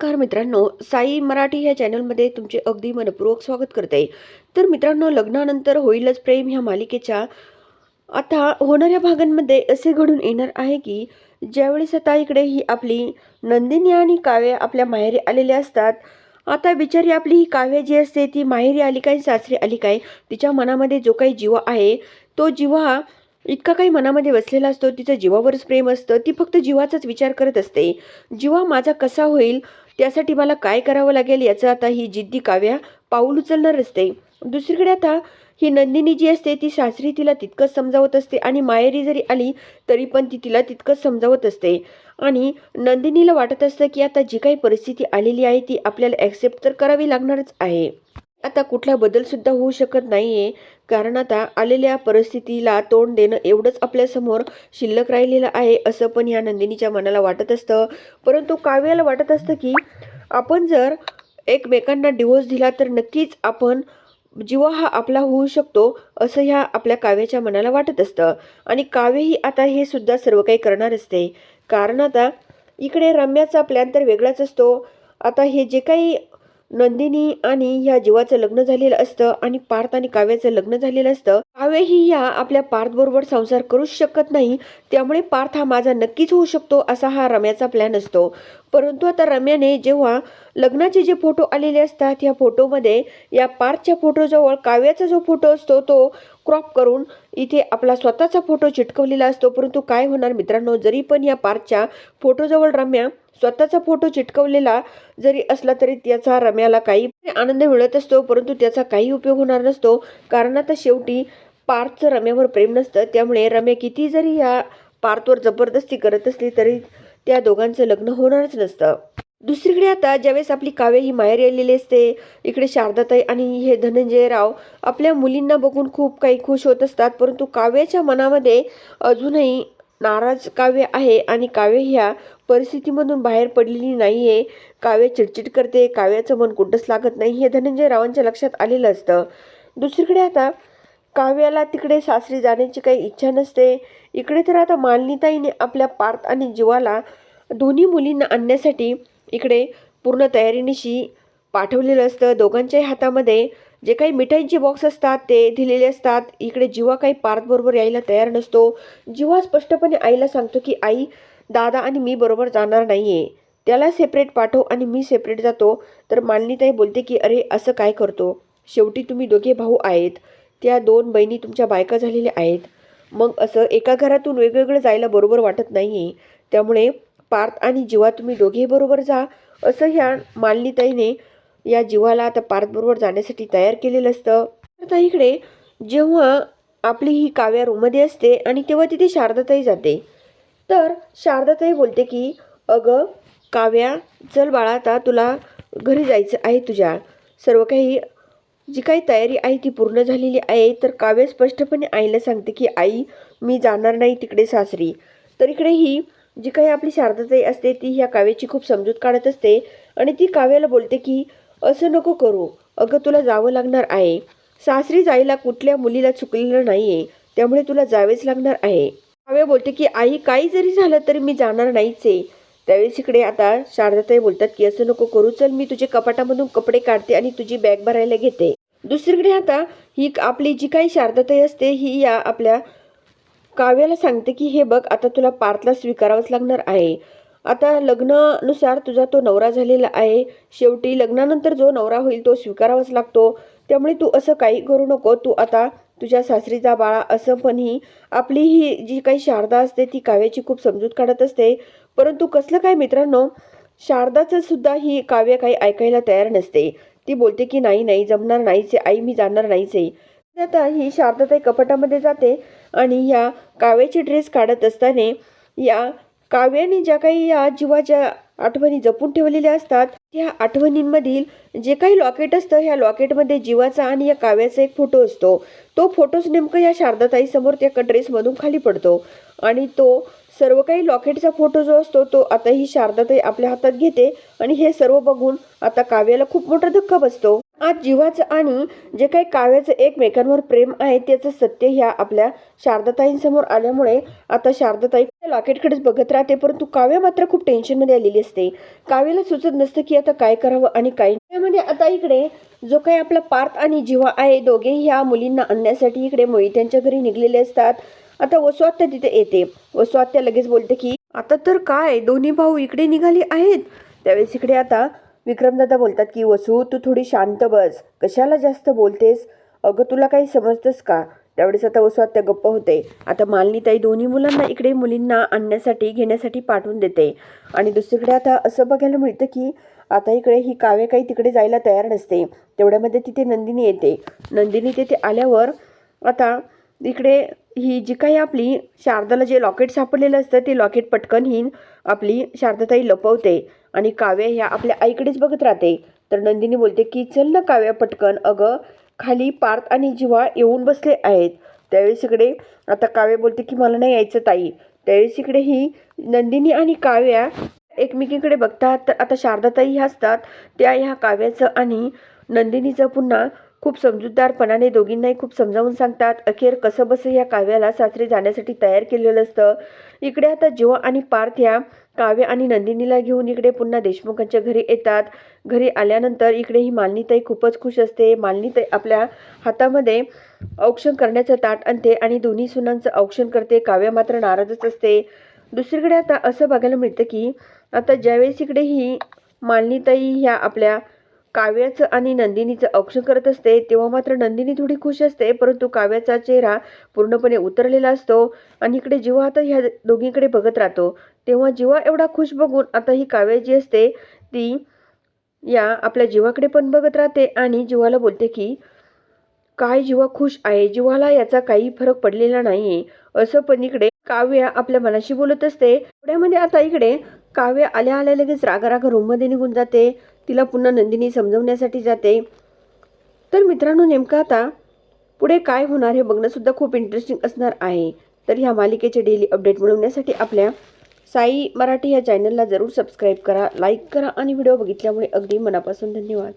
नमस्कार मित्रांनो साई मराठी ह्या चॅनलमध्ये तुमचे अगदी मनपूर्वक स्वागत करते. तर मित्रांनो लग्नानंतर होईलच प्रेम ह्या मालिकेच्या. आता होणाऱ्या भागांमध्ये असे घडून येणार आहे की ज्यावेळेस आता इकडे ही आपली नंदिनी आणि काव्य आपल्या माहेरी आलेल्या असतात आता बिचारी आपली ही काव्य जी असते ती माहेरी आली काय सासरी आली काय तिच्या मनामध्ये जो काही जीवा आहे तो जीवा इतका काही मनामध्ये बसलेला असतो तिचं जीवावरच प्रेम असतं ती फक्त जीवाचाच विचार करत असते. जीवा माझा कसा होईल त्यासाठी मला काय करावं लागेल याचं आता ही जिद्दी काव्या पाऊल उचलणार असते. दुसरीकडे आता ही नंदिनी जी असते ती सासरी तिला तितकंच समजावत असते आणि मायरी जरी आली तरी पण ती तिला तितकंच समजावत असते. आणि नंदिनीला वाटत असतं की आता जी काही परिस्थिती आलेली आहे ती आपल्याला ॲक्सेप्ट तर करावी लागणारच आहे. आता कुठला बदलसुद्धा होऊ शकत नाही आहे कारण आता आलेल्या परिस्थितीला तोंड देणं एवढंच आपल्यासमोर शिल्लक राहिलेलं आहे असं पण ह्या नंदिनीच्या मनाला वाटत असतं. परंतु काव्याला वाटत असतं की आपण जर एकमेकांना डिवोर्स दिला तर नक्कीच आपण जीवा हा आपला होऊ शकतो असं ह्या आपल्या काव्याच्या मनाला वाटत असतं. आणि काव्यही आता हे सुद्धा सर्व काही करणार असते. कारण आता इकडे रम्याचा प्लॅन तर वेगळाच असतो. आता हे जे काही नंदिनी आणि ह्या जीवाचं लग्न झालेलं असतं आणि पार्थ आणि काव्याचं लग्न झालेलं असतं. काव्य ही या आपल्या पार्थ बरोबर संसार करूच शकत नाही. त्यामुळे पार्थ हा माझा नक्कीच होऊ शकतो असा हा रम्याचा प्लॅन असतो. परंतु आता रम्याने जेव्हा लग्नाचे जे फोटो आलेले असतात या फोटोमध्ये या पार्थच्या फोटोजवळ काव्याचा जो फोटो असतो तो क्रॉप करून इथे आपला स्वतःचा फोटो चिटकवलेला असतो परंतु काय होणार मित्रांनो जरी पण या पार्कच्या फोटोजवळ रम्या स्वतःचा फोटो चिटकवलेला जरी असला तरी त्याचा रम्याला काही आनंद मिळत असतो परंतु त्याचा काही उपयोग होणार नसतो. कारण आता शेवटी पार्थचं रम्यावर प्रेम नसतं त्यामुळे रम्या किती जरी या पार्थवर जबरदस्ती करत असली तरी त्या दोघांचं लग्न होणारच नसतं. दुसरीकडे आता ज्यावेळेस आपली काव्य ही माहेर आलेली असते इकडे शारदाताई आणि हे धनंजय राव आपल्या मुलींना बघून खूप काही खुश होत असतात परंतु काव्याच्या मनामध्ये अजूनही नाराज काव्य आहे आणि काव्य ह्या परिस्थितीमधून बाहेर पडलेली नाही आहे काव्य चिडचिड करते काव्याचं मन कुठंच लागत नाही हे धनंजय रावांच्या लक्षात आलेलं असतं. दुसरीकडे आता काव्याला तिकडे सासरी जाण्याची काही इच्छा नसते. इकडे तर आता मालिनीताईने आपल्या पार्थ आणि जीवाला दोन्ही मुलींना आणण्यासाठी इकडे पूर्ण तयारीनिशी पाठवलेलं असतं. दोघांच्याही हातामध्ये जे काही मिठाईचे बॉक्स असतात ते दिलेले असतात. इकडे जिवा काही पार्थबरोबर यायला तयार नसतो. जिवा स्पष्टपणे आईला सांगतो की आई दादा आणि मी बरोबर जाणार नाही आहे त्याला सेपरेट पाठव आणि मी सेपरेट जातो. तर मालिनीताई बोलते की अरे असं काय करतो? शेवटी तुम्ही दोघे भाऊ आहेत. त्या दोन बहिणी तुमच्या बायका झालेल्या आहेत. मग असं एका घरातून वेगवेगळं जायला बरोबर वाटत नाही आहे त्यामुळे पार्थ आणि जीवा तुम्ही दोघे बरोबर जा असं ह्या मालिनीताईने या जीवाला आता पार्थबरोबर जाण्यासाठी तयार केलेलं असतं. आता इकडे जेव्हा आपली ही काव्या रूममध्ये असते आणि तेव्हा तिथे शारदाताई जाते. तर शारदाताई बोलते की अगं काव्या चल बाळा आता तुला घरी जायचं आहे तुझ्या. सर्व काही जी काही तयारी आहे ती पूर्ण झालेली आहे तर काव्य स्पष्टपणे आईला सांगते की आई मी जाणार नाही तिकडे सासरी. तर इकडे ही जी काही आपली शारदाताई असते ती ह्या काव्याची खूप समजूत काढत असते आणि ती काव्याला बोलते की असं नको करू. अगं तुला जावं लागणार आहे. सासरी जायला कुठल्या मुलीला चुकलेलं नाही आहे त्यामुळे तुला जावेच लागणार आहे. काव्य बोलते की आई काही जरी झालं तरी मी जाणार नाहीच. आहे त्यावेळेस इकडे आता शारदाताई बोलतात की असं नको करू. चल मी तुझे कपाटामधून कपडे काढते आणि तुझी बॅग भरायला घेते. दुसरीकडे आता ही आपली जी काही शारदाताई असते ही या आपल्या काव्याला सांगते की हे बघ आता तुला पार्थला स्वीकारावंच लागणार आहे. आता लग्नानुसार तुझा तो नवरा झालेला आहे. शेवटी लग्नानंतर जो नवरा होईल तो स्वीकारावाच लागतो. त्यामुळे तू असं काही करू नको. तू आता तुझ्या सासरीचा बाळा असं पण ही आपली ही जी काही शारदा असते ती काव्याची खूप समजूत काढत असते. परंतु कसलं काय मित्रांनो शारदाचं सुद्धा ही काव्य काही ऐकायला तयार नसते. ती बोलते की नाही नाही जमणार नाहीच आहे. आई मी जाणार नाहीच आहे. आता ही शारदाताई कपाटामध्ये जाते आणि ह्या काव्याची ड्रेस काढत असताना या काव्याने ज्या काही या जीवाच्या आठवणी जपून ठेवलेल्या असतात त्या आठवणींमधील जे काही लॉकेट असतं ह्या लॉकेटमध्ये जीवाचा आणि या काव्याचा एक फोटो असतो. तो फोटोच नेमकं या शारदाताईसमोर त्या ड्रेसमधून खाली पडतो. आणि तो सर्व काही लॉकेटचा फोटो जो असतो तो आता ही शारदाताई आपल्या हातात घेते आणि हे सर्व बघून आता काव्याला खूप मोठा धक्का बसतो. आज जीवाचं आणि जे काही काव्याचं एकमेकांवर प्रेम आहे त्याचं सत्य ह्या आपल्या शारदाताईंसमोर आल्यामुळे आता शारदाताई लॉकेटकडेच बघत राहते परंतु काव्य मात्र खूप टेन्शनमध्ये आलेली असते. काव्याला सुचत नसतं की आता काय करावं आणि काय त्यामध्ये आता इकडे जो काही आपला पार्थ आणि जीवा आहे दोघेही ह्या मुलींना आणण्यासाठी इकडे मोहित्यांच्या घरी निघलेले असतात. आता वसुआत्या तिथे येते. वसुआत्या लगेच बोलते की आता तर काय? दोन्ही भाऊ इकडे निघाले आहेत. त्यावेळेस इकडे आता विक्रमदादा बोलतात की वसू तू थोडी शांत बस. कशाला जास्त बोलतेस? अगं तुला काही समजतंस का? त्यावेळेस आता वसू आत्या गप्प होते. आता मालनीताई दोन्ही मुलांना इकडे मुलींना आणण्यासाठी घेण्यासाठी पाठवून देते. आणि दुसरीकडे आता असं बघायला मिळतं की आता इकडे ही काव्य काही तिकडे जायला तयार नसते. तेवढ्यामध्ये तिथे नंदिनी येते. नंदिनी तिथे आल्यावर आता इकडे ही जी काही आपली शारदाला जे लॉकेट सापडलेलं असतं ते लॉकेट पटकन ही आपली शारदाताई लपवते. आणि काव्य ह्या आपल्या आईकडेच बघत राहते. तर नंदिनी बोलते की चल ना काव्या पटकन. अगं खाली पार्थ आणि जिव्हा येऊन बसले आहेत. त्यावेळेस इकडे आता काव्य बोलते की मला नाही यायचं ताई. त्यावेळेस इकडे ही नंदिनी आणि काव्या एकमेकीकडे बघतात. तर आता शारदाताई ह्या असतात. त्या ह्या काव्याचं आणि नंदिनीचं पुन्हा खूप समजूतदारपणाने दोघींनाही खूप समजावून सांगतात. अखेर कसं बसं या काव्याला सासरी जाण्यासाठी तयार केलेलं असतं. इकडे आता जीवा आणि पार्थ ह्या काव्य आणि नंदिनीला घेऊन इकडे पुन्हा देशमुखांच्या घरी येतात. घरी आल्यानंतर इकडे ही मालनीताई खूपच खुश असते. मालनीताई आपल्या हातामध्ये औक्षण करण्याचं ताट आणते आणि दोन्ही सुनांचं औक्षण करते. काव्य मात्र नाराजच असते. दुसरीकडे आता असं बघायला मिळतं की आता ज्यावेळेस इकडे ही मालनीताई ह्या आपल्या काव्याचं आणि नंदिनीचं औक्षण करत असते तेव्हा मात्र नंदिनी थोडी खुश असते परंतु काव्याचा चेहरा पूर्णपणे उतरलेला असतो आणि इकडे जिवा आता ह्या दोघींकडे बघत राहतो तेव्हा जिवा एवढा खुश बघून आता ही काव्य जी असते ती या आपल्या जीवाकडे पण बघत राहते आणि जीवाला बोलते की काय जीवा खुश आहे? जीवाला याचा काही फरक पडलेला नाही असं पण इकडे काव्य आपल्या मनाशी बोलत असते. पुण्यामध्ये आता इकडे काव्य आल्या आल्या लगेच रागारागा रूममध्ये निघून जाते. तिला पुन्हा नंदिनी समजवण्यासाठी जाते. तर मित्रांनो नेमकं आता पुढे काय होणार हे बघणंसुद्धा खूप इंटरेस्टिंग असणार आहे. तर ह्या मालिकेचे डेली अपडेट मिळवण्यासाठी आपल्या साई मराठी या चॅनलला जरूर सबस्क्राईब करा लाईक करा आणि व्हिडिओ बघितल्यामुळे अगदी मनापासून धन्यवाद.